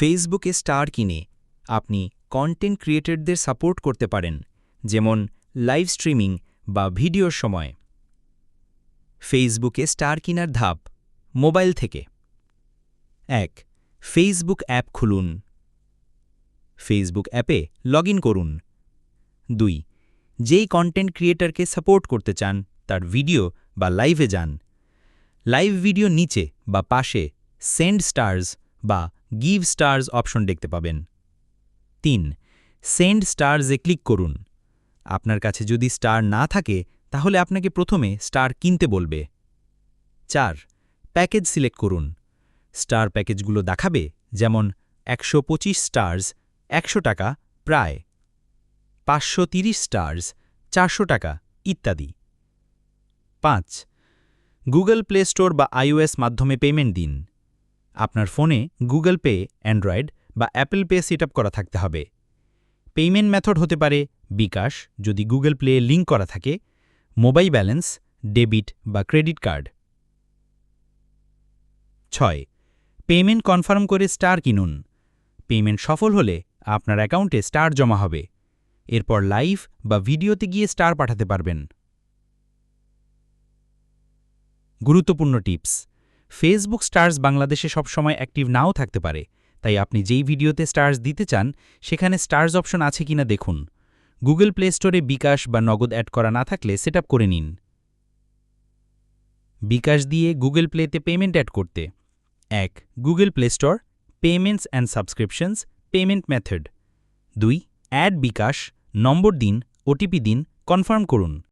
ফেসবুকে স্টার কিনে আপনি কন্টেন্ট ক্রিয়েটরদের সাপোর্ট করতে পারেন, যেমন লাইভ স্ট্রিমিং বা ভিডিওর সময়। ফেসবুকে স্টার কিনার ধাপ মোবাইল থেকে। এক ফেসবুক অ্যাপ খুলুন। ফেসবুক অ্যাপে লগ করুন। দুই, যেই কন্টেন্ট ক্রিয়েটরকে সাপোর্ট করতে চান, তার ভিডিও বা লাইভে যান। লাইভ ভিডিও নিচে বা পাশে সেন্ড স্টার্স বা গিভ স্টার্স অপশন দেখতে পাবেন। তিন সেন্ড স্টার্সে ক্লিক করুন। আপনার কাছে যদি স্টার না থাকে, তাহলে আপনাকে প্রথমে স্টার কিনতে বলবে। চার প্যাকেজ সিলেক্ট করুন। স্টার প্যাকেজগুলো দেখাবে, যেমন একশো পঁচিশ স্টার্স একশো টাকা, প্রায়। পাঁচশো তিরিশ স্টার্স চারশো টাকা, ইত্যাদি। পাঁচ গুগল প্লে স্টোর বা আইওএস মাধ্যমে পেমেন্ট দিন। আপনার ফোনে গুগল পে, অ্যান্ড্রয়েড বা অ্যাপল পে সেট করা থাকতে হবে। পেমেন্ট মেথড হতে পারে বিকাশ, যদি গুগল প্লে লিঙ্ক করা থাকে, মোবাইল ব্যালেন্স, ডেবিট বা ক্রেডিট কার্ড। ছয় পেমেন্ট কনফার্ম করে স্টার কিনুন। পেমেন্ট সফল হলে আপনার অ্যাকাউন্টে স্টার জমা হবে। এরপর লাইভ বা ভিডিওতে গিয়ে স্টার পাঠাতে পারবেন। গুরুত্বপূর্ণ টিপস ফেসবুক স্টার্স বাংলাদেশে সবসময় অ্যাক্টিভ নাও থাকতে পারে। তাই আপনি যেই ভিডিওতে স্টার্স দিতে চান, সেখানে স্টার্স অপশন আছে কিনা দেখুন। গুগল প্লে স্টোরে বিকাশ বা নগদ অ্যাড করা না থাকলে সেট করে নিন। বিকাশ দিয়ে গুগল প্লেতে পেমেন্ট অ্যাড করতে। এক Google Play Store payments and subscriptions payment method দুই অ্যাড বিকাশ, নম্বর দিন ওটিপি দিন কনফার্ম করুন।